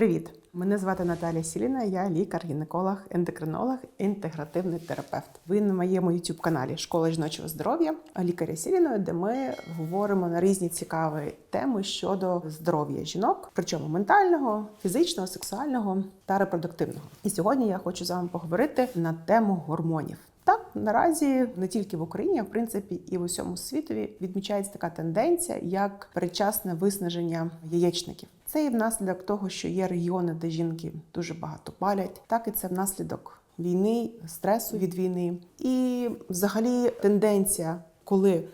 Привіт! Мене звати Наталія Сіліна, я лікар-гінеколог, ендокринолог, інтегративний терапевт. Ви на моєму youtube каналі Школа жіночого здоров'я лікаря Сіліною, де ми говоримо на різні цікаві теми щодо здоров'я жінок, причому ментального, фізичного, сексуального та репродуктивного. І сьогодні я хочу з вами поговорити на тему гормонів. Так, наразі не тільки в Україні, а в принципі і в усьому світові відмічається така тенденція, як передчасне виснаження яєчників. Це і внаслідок того, що є регіони, де жінки дуже багато палять, так і це внаслідок війни, стресу від війни. І взагалі тенденція, коли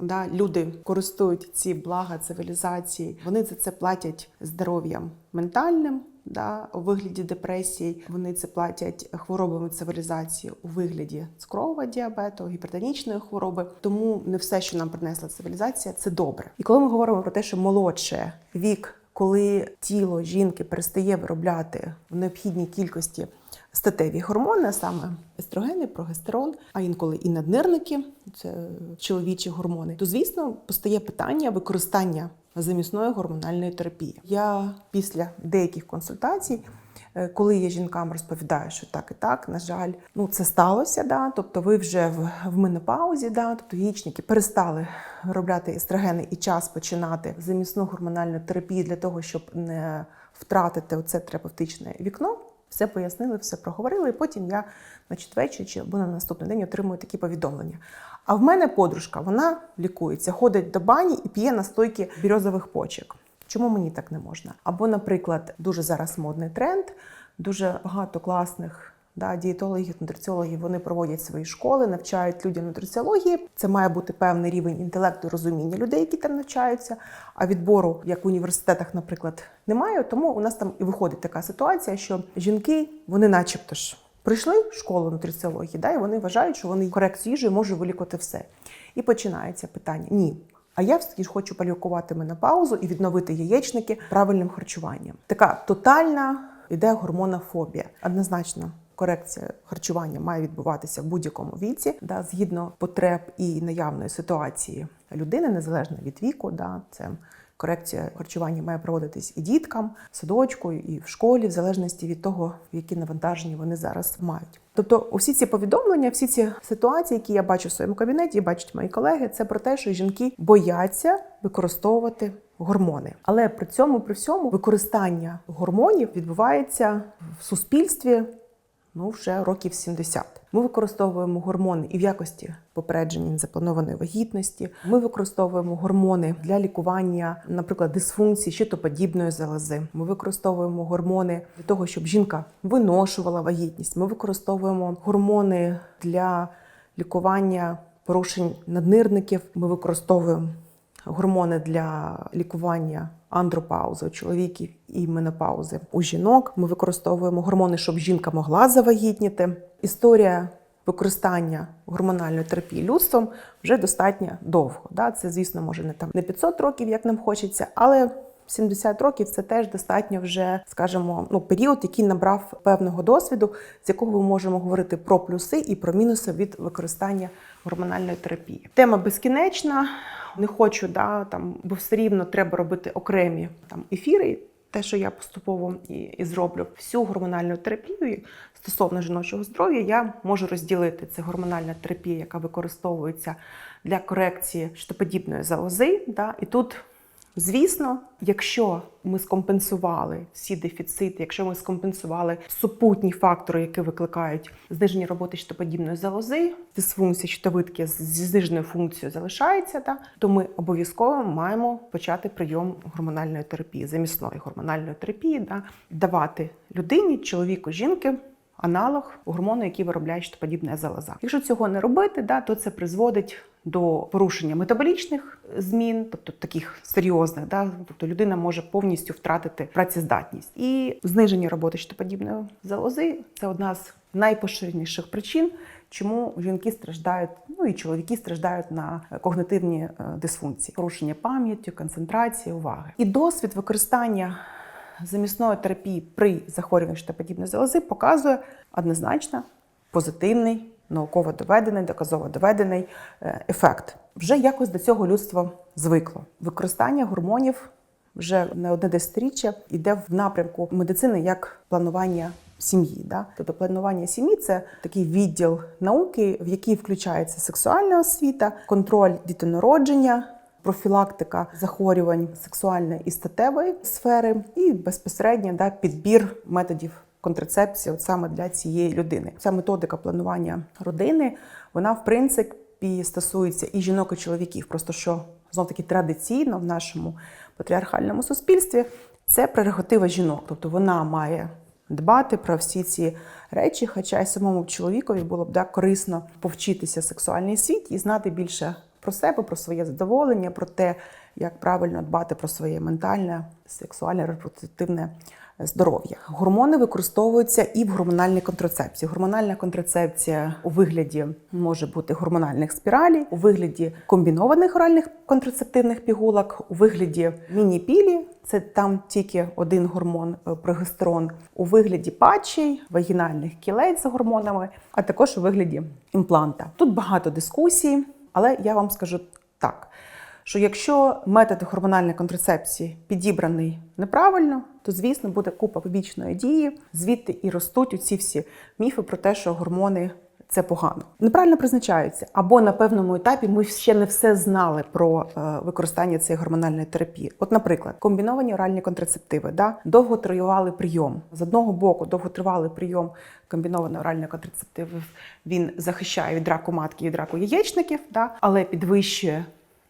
да, люди користують ці блага цивілізації, вони за це платять здоров'ям ментальним. Да, у вигляді депресії вони це платять хворобами цивілізації у вигляді цукрового діабету, гіпертонічної хвороби. Тому не все, що нам принесла цивілізація, це добре. І коли ми говоримо про те, що молодше вік, коли тіло жінки перестає виробляти в необхідній кількості статеві гормони, саме естрогени, прогестерон, а інколи і наднирники, це чоловічі гормони, то звісно постає питання використання замісної гормональної терапії. Я після деяких консультацій. е, Коли я жінкам розповідаю, що так і так, на жаль, ну це сталося, да. Тобто, ви вже в, в менопаузі, да, тобто яєчники перестали виробляти естрогени і час починати замісну гормональну терапію для того, щоб не втратити оце терапевтичне вікно. Все пояснили, все проговорили, і потім я значить, ввечері чи або на наступний день отримую такі повідомлення. А в мене подружка, вона лікується, ходить до бані і п'є настойки бірьозових почок. Чому мені так не можна? Або, наприклад, дуже зараз модний тренд, дуже багато класних да, дієтологів, нутриціологів вони проводять свої школи, навчають людям нутриціології. Це має бути певний рівень інтелекту розуміння людей, які там навчаються. А відбору, як в університетах, наприклад, немає. Тому у нас там і виходить така ситуація, що жінки, вони, начебто ж. Прийшли в школу нутриціології, да, і вони вважають, що вони корекцію їжі можуть вилікувати все. І починається питання: ні. А я все-таки ж хочу полікувати менопаузу і відновити яєчники правильним харчуванням. Така тотальна іде гормонофобія. Однозначно, корекція харчування має відбуватися в будь-якому віці, да, згідно потреб і наявної ситуації людини, незалежно від віку. Да, це Корекція харчування має проводитись і діткам, в садочку, і в школі, в залежності від того, які навантаження вони зараз мають. Тобто, усі ці повідомлення, всі ці ситуації, які я бачу в своєму кабінеті, і бачать мої колеги, це про те, що жінки бояться використовувати гормони. Але при цьому, при всьому, використання гормонів відбувається в суспільстві ну вже років 70. Ми використовуємо гормони і в якості попередження незапланованої вагітності. Ми використовуємо гормони для лікування, наприклад, дисфункції щитоподібної залози. Ми використовуємо гормони для того, щоб жінка виношувала вагітність. Ми використовуємо гормони для лікування порушень наднирників. Ми використовуємо гормони для лікування андропаузи у чоловіків і менопаузи у жінок. Ми використовуємо гормони, щоб жінка могла завагітніти. Історія використання гормональної терапії людством вже достатньо довго. Да? Це, звісно, може не там не 500 років, як нам хочеться, але 70 років це теж достатньо вже, скажімо, ну період, який набрав певного досвіду, з якого ми можемо говорити про плюси і про мінуси від використання гормональної терапії. Тема безкінечна. Не хочу, да там, бо все рівно треба робити окремі там ефіри. Те, що я поступово і, і зроблю всю гормональну терапію стосовно жіночого здоров'я, я можу розділити це гормональна терапія, яка використовується для корекції щитоподібної залози. Да, і тут Звісно, якщо ми скомпенсували всі дефіцити, якщо ми скомпенсували супутні фактори, які викликають зниження роботи щитоподібної залози, дисфункція щитовидки зі зниженою функцією залишається, та, то ми обов'язково маємо почати прийом гормональної терапії, замісної гормональної терапії, да, давати людині, чоловіку, жінки. Аналог гормону, який виробляє щитоподібна залоза. Якщо цього не робити, да, то це призводить до порушення метаболічних змін, тобто таких серйозних, да, тобто людина може повністю втратити працездатність. І зниження роботи щитоподібної залози це одна з найпоширеніших причин, чому жінки страждають, ну і чоловіки страждають на когнитивні е, дисфункції, порушення пам'яті, концентрації, уваги. І досвід використання замісної терапії при захворюванні щитоподібної залози показує однозначно позитивний, науково доведений, доказово доведений е, ефект. Вже якось до цього людство звикло. Використання гормонів вже не одне десятиріччя йде в напрямку медицини як планування сім'ї. Да? Тобто планування сім'ї це такий відділ науки, в який включається сексуальна освіта, контроль дітонародження. Профілактика захворювань сексуальної і статевої сфери, і безпосередньо да, підбір методів контрацепції от саме для цієї людини. Ця методика планування родини, вона в принципі стосується і жінок, і чоловіків. Просто що знов таки традиційно в нашому патріархальному суспільстві це прерогатива жінок, тобто вона має дбати про всі ці речі, хоча й самому чоловікові було б да, корисно повчитися сексуальний світ і знати більше про себе, про своє задоволення, про те, як правильно дбати про своє ментальне, сексуальне, репродуктивне здоров'я. Гормони використовуються і в гормональній контрацепції. Гормональна контрацепція у вигляді може бути гормональних спіралей, у вигляді комбінованих оральних контрацептивних пігулок, у вигляді міні-пілі. Це там тільки один гормон е, прогестерон у вигляді патчей, вагінальних кілець з гормонами, а також у вигляді імпланта. Тут багато дискусій, але я вам скажу так: що якщо метод гормональної контрацепції підібраний неправильно, то звісно буде купа побічної дії, звідти і ростуть оці всі міфи про те, що гормони. Це погано. Неправильно призначаються, або на певному етапі ми ще не все знали про е, використання цієї гормональної терапії. От, наприклад, комбіновані оральні контрацептиви, да? Довготривалий прийом. З одного боку, довготривалий прийом комбінованих оральних контрацептивів він захищає від раку матки, від раку яєчників, да, але підвищує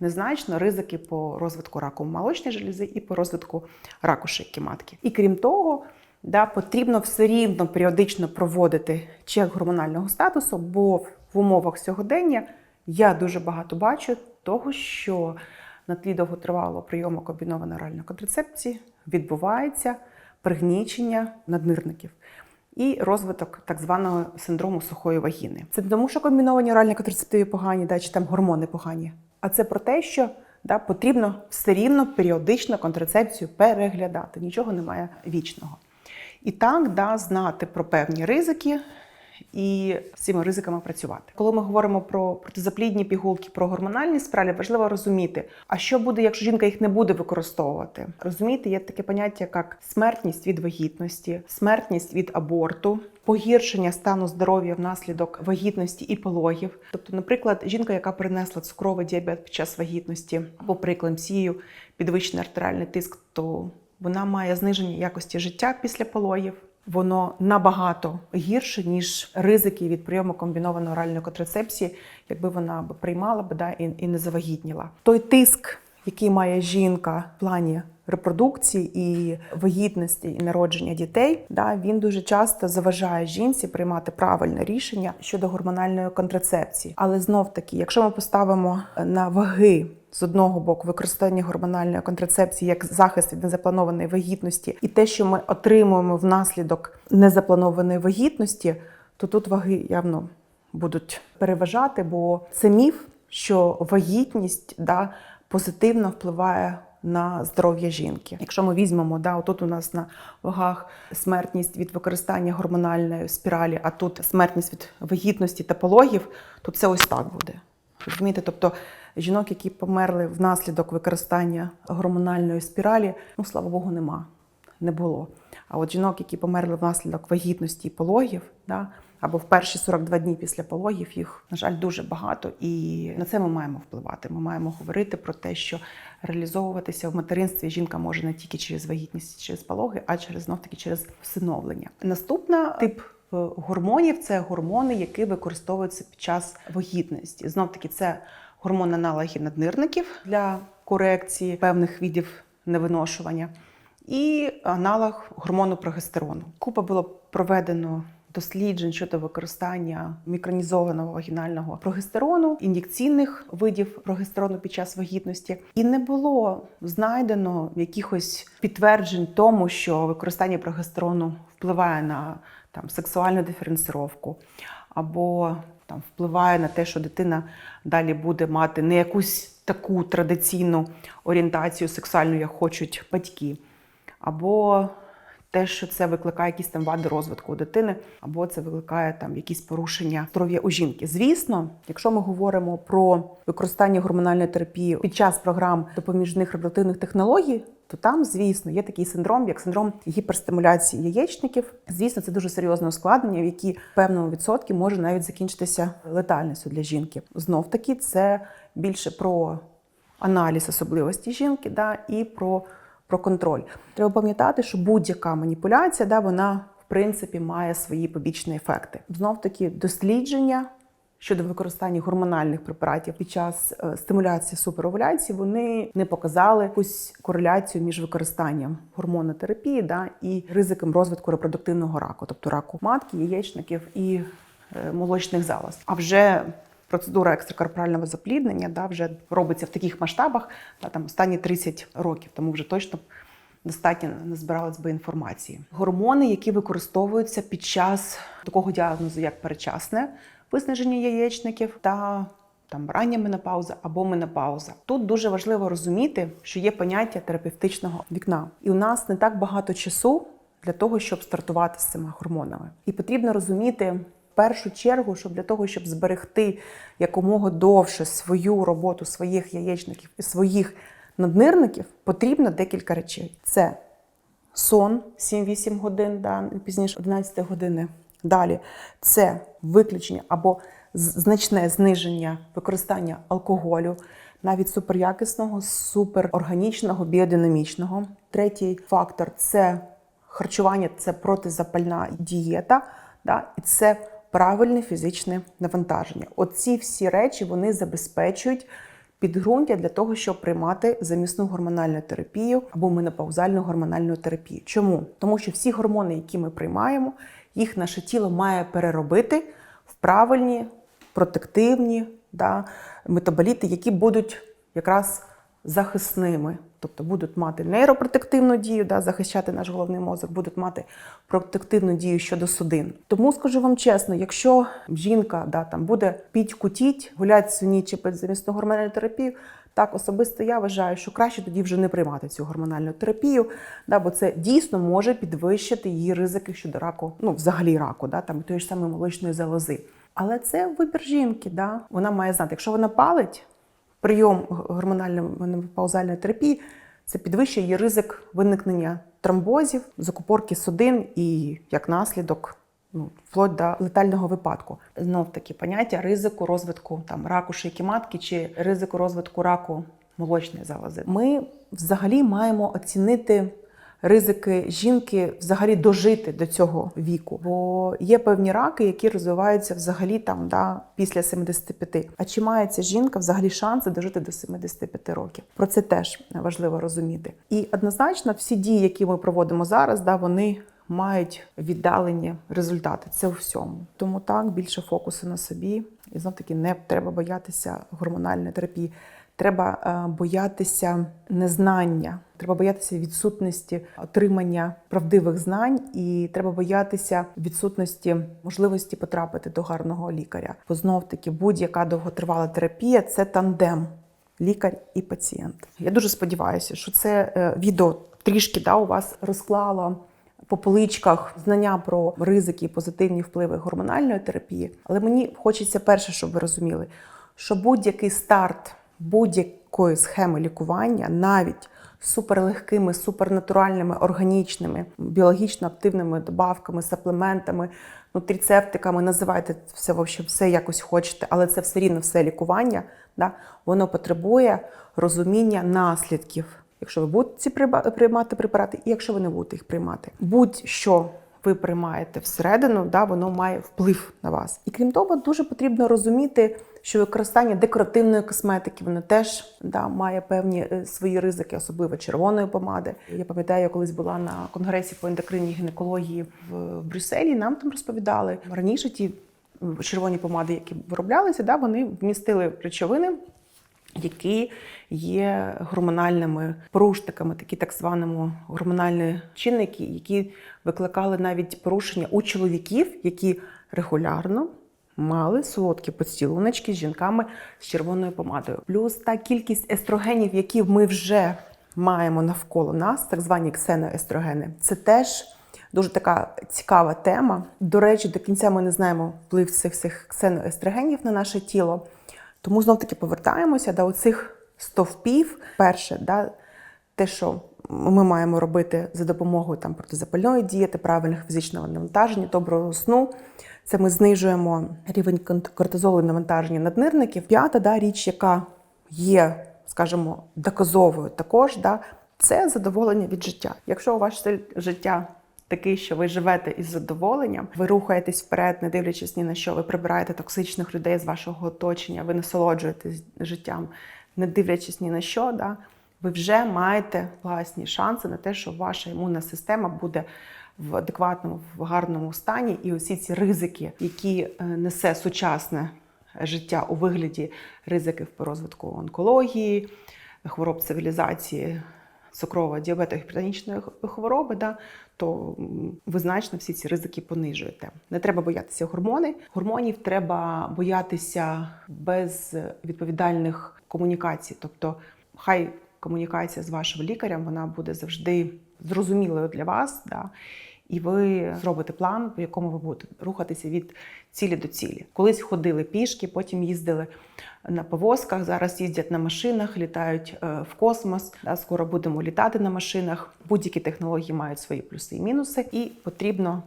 незначно ризики по розвитку раку молочної желізи і по розвитку раку шийки матки. І крім того, да, потрібно все рівно періодично проводити чек гормонального статусу, бо в умовах сьогодення я дуже багато бачу того, що на тлі довготривалого прийому комбінованої оральної контрацепції відбувається пригнічення наднирників. І розвиток так званого синдрому сухої вагіни. Це не тому, що комбіновані оральні контрацептиви погані, да, чи там гормони погані, а це про те, що да, потрібно все рівно періодично контрацепцію переглядати. Нічого немає вічного. І так, да, знати про певні ризики і з цими ризиками працювати. Коли ми говоримо про протизаплідні пігулки, про гормональні спіралі, важливо розуміти, а що буде, якщо жінка їх не буде використовувати. Розумієте, є таке поняття, як смертність від вагітності, смертність від аборту. Погіршення стану здоров'я внаслідок вагітності і пологів, тобто, наприклад, жінка, яка перенесла цукровий діабет під час вагітності або при еклампсію, підвищений артеріальний тиск, то вона має зниження якості життя після пологів. Воно набагато гірше, ніж ризики від прийому комбінованої оральної контрацепції, якби вона б приймала б да, і, і не завагітніла. Той тиск, який має жінка в плані репродукції і вагітності і народження дітей, да, він дуже часто заважає жінці приймати правильне рішення щодо гормональної контрацепції. Але знов таки, якщо ми поставимо на ваги з одного боку використання гормональної контрацепції як захист від незапланованої вагітності, і те, що ми отримуємо внаслідок незапланованої вагітності, то тут ваги явно будуть переважати, бо це міф, що вагітність да, позитивно впливає. На здоров'я жінки. Якщо ми візьмемо, да, отут у нас на вагах смертність від використання гормональної спіралі, а тут смертність від вагітності та пологів, то це ось так буде. Розумієте? Тобто жінок, які померли внаслідок використання гормональної спіралі, ну слава Богу, нема, не було. А от жінок, які померли внаслідок вагітності і пологів, да, або в перші 42 дні після пологів, їх, на жаль, дуже багато. І на це ми маємо впливати. Ми маємо говорити про те, що реалізовуватися в материнстві жінка може не тільки через вагітність, через пологи, а через знов таки через всиновлення. Наступна тип е, гормонів це гормони, які використовуються під час вагітності. Знов таки, це гормон аналоги наднирників для корекції певних видів невиношування, і аналог гормону прогестерону. Купа було проведено. Досліджень щодо використання мікронізованого вагінального прогестерону, ін'єкційних видів прогестерону під час вагітності, і не було знайдено якихось підтверджень тому, що використання прогестерону впливає на там сексуальну диференціровку або там впливає на те, що дитина далі буде мати не якусь таку традиційну орієнтацію сексуальну, як хочуть батьки, або те, що це викликає якісь там вади розвитку у дитини, або це викликає там якісь порушення здоров'я у жінки. Звісно, якщо ми говоримо про використання гормональної терапії під час програм допоміжних репродуктивних технологій, то там, звісно, є такий синдром, як синдром гіперстимуляції яєчників. Звісно, це дуже серйозне ускладнення, в які певному відсотку може навіть закінчитися летальністю для жінки. Знов таки, це більше про аналіз особливості жінки, да, і про, про контроль. Треба пам'ятати, що будь-яка маніпуляція, да, вона в принципі має свої побічні ефекти. Знов таки дослідження. Щодо використання гормональних препаратів під час е, стимуляції суперовуляції, вони не показали якусь кореляцію між використанням гормонотерапії да, і ризиком розвитку репродуктивного раку, тобто раку матки, яєчників і е, молочних залоз. А вже процедура екстракорпорального запліднення да, вже робиться в таких масштабах да, там останні 30 років, тому вже точно достатньо назбиралась би інформації. Гормони, які використовуються під час такого діагнозу, як перечасне виснаження яєчників та там рання менопауза або менопауза. Тут дуже важливо розуміти, що є поняття терапевтичного вікна, і у нас не так багато часу для того, щоб стартувати з цими гормонами. І потрібно розуміти в першу чергу, що для того, щоб зберегти якомога довше свою роботу своїх яєчників і своїх наднирників, потрібно декілька речей: це сон 7-8 годин, да, пізніше 11 години. Далі це виключення або значне зниження використання алкоголю, навіть суперякісного, суперорганічного, біодинамічного. Третій фактор це харчування, це протизапальна дієта, да, і це правильне фізичне навантаження. Оці всі речі вони забезпечують підґрунтя для того, щоб приймати замісну гормональну терапію або менопаузальну гормональну терапію. Чому? Тому що всі гормони, які ми приймаємо, їх наше тіло має переробити в правильні, протективні да, метаболіти, які будуть якраз захисними. Тобто будуть мати нейропротективну дію, да, захищати наш головний мозок, будуть мати протективну дію щодо судин. Тому скажу вам чесно, якщо жінка да, там, буде піть кутіть, гулять всю ніч і пити замісну гормональну терапію, так особисто я вважаю, що краще тоді вже не приймати цю гормональну терапію, да, бо це дійсно може підвищити її ризики щодо раку, ну взагалі раку, да, там, тої ж самої молочної залози. Але це вибір жінки. Да. Вона має знати, якщо вона палить, прийом гормональної паузальної терапії це підвищує її ризик виникнення тромбозів, закупорки судин і як наслідок. Ну, вплоть до летального випадку. Знов таки поняття ризику розвитку там раку шийки матки чи ризику розвитку раку молочної залози. Ми взагалі маємо оцінити ризики жінки взагалі дожити до цього віку. Бо є певні раки, які розвиваються взагалі там да, після 75. А чи має ця жінка взагалі шанси дожити до 75 років? Про це теж важливо розуміти. І однозначно всі дії, які ми проводимо зараз, да, вони. Мають віддалені результати. Це у всьому. Тому так більше фокусу на собі. І знов таки не треба боятися гормональної терапії. Треба е, боятися незнання, треба боятися відсутності отримання правдивих знань, і треба боятися відсутності можливості потрапити до гарного лікаря. Бо знов таки будь-яка довготривала терапія це тандем лікар і пацієнт. Я дуже сподіваюся, що це е, відео трішки да, у вас розклало по поличках знання про ризики і позитивні впливи гормональної терапії. Але мені хочеться перше, щоб ви розуміли, що будь-який старт будь-якої схеми лікування, навіть суперлегкими, супернатуральними, органічними, біологічно активними добавками, саплементами, нутріцептиками, називайте все, в все якось хочете, але це все рівно все лікування, да, воно потребує розуміння наслідків якщо ви будете ці приймати препарати, і якщо ви не будете їх приймати. Будь-що ви приймаєте всередину, да, воно має вплив на вас. І крім того, дуже потрібно розуміти, що використання декоративної косметики воно теж да, має певні е, свої ризики, особливо червоної помади. Я пам'ятаю, я колись була на конгресі по ендокринній гінекології в Брюсселі. Нам там розповідали раніше ті червоні помади, які вироблялися, да, вони вмістили речовини які є гормональними порушниками, такі так званими гормональні чинники, які викликали навіть порушення у чоловіків, які регулярно мали солодкі поцілуночки з жінками з червоною помадою. Плюс та кількість естрогенів, які ми вже маємо навколо нас, так звані ксеноестрогени, це теж Дуже така цікава тема. До речі, до кінця ми не знаємо вплив цих всіх ксеноестрогенів на наше тіло. Тому знов таки повертаємося до оцих стовпів. Перше, да, те, що ми маємо робити за допомогою там, протизапальної дієти, правильного фізичного навантаження, доброго сну. Це ми знижуємо рівень кортизолу і навантаження наднирників. П'ята да, річ, яка є, скажімо, доказовою також, да, це задоволення від життя. Якщо ваш стиль життя такий, що ви живете із задоволенням, ви рухаєтесь вперед, не дивлячись ні на що, ви прибираєте токсичних людей з вашого оточення, ви насолоджуєтесь життям, не дивлячись ні на що, да, ви вже маєте власні шанси на те, що ваша імунна система буде в адекватному, в гарному стані, і усі ці ризики, які е, несе сучасне життя у вигляді ризиків по розвитку онкології, хвороб цивілізації, цукрового діабету, гіпертонічної хвороби, да, то ви значно всі ці ризики понижуєте. Не треба боятися гормони. Гормонів треба боятися без відповідальних комунікацій. Тобто, хай комунікація з вашим лікарем вона буде завжди зрозумілою для вас. Да, і ви зробите план, по якому ви будете рухатися від цілі до цілі. Колись ходили пішки, потім їздили на повозках. Зараз їздять на машинах, літають е, в космос. Скоро будемо літати на машинах. Будь-які технології мають свої плюси і мінуси, і потрібно,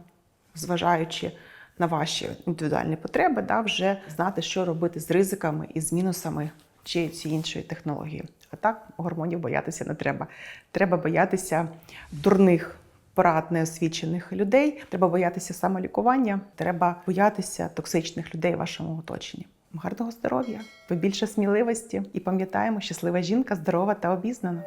зважаючи на ваші індивідуальні потреби, да, вже знати, що робити з ризиками і з мінусами чи ці іншої технології. А так гормонів боятися не треба. Треба боятися дурних порад неосвічених людей. Треба боятися самолікування, треба боятися токсичних людей в вашому оточенні. Гарного здоров'я, побільше сміливості і пам'ятаємо, щаслива жінка здорова та обізнана.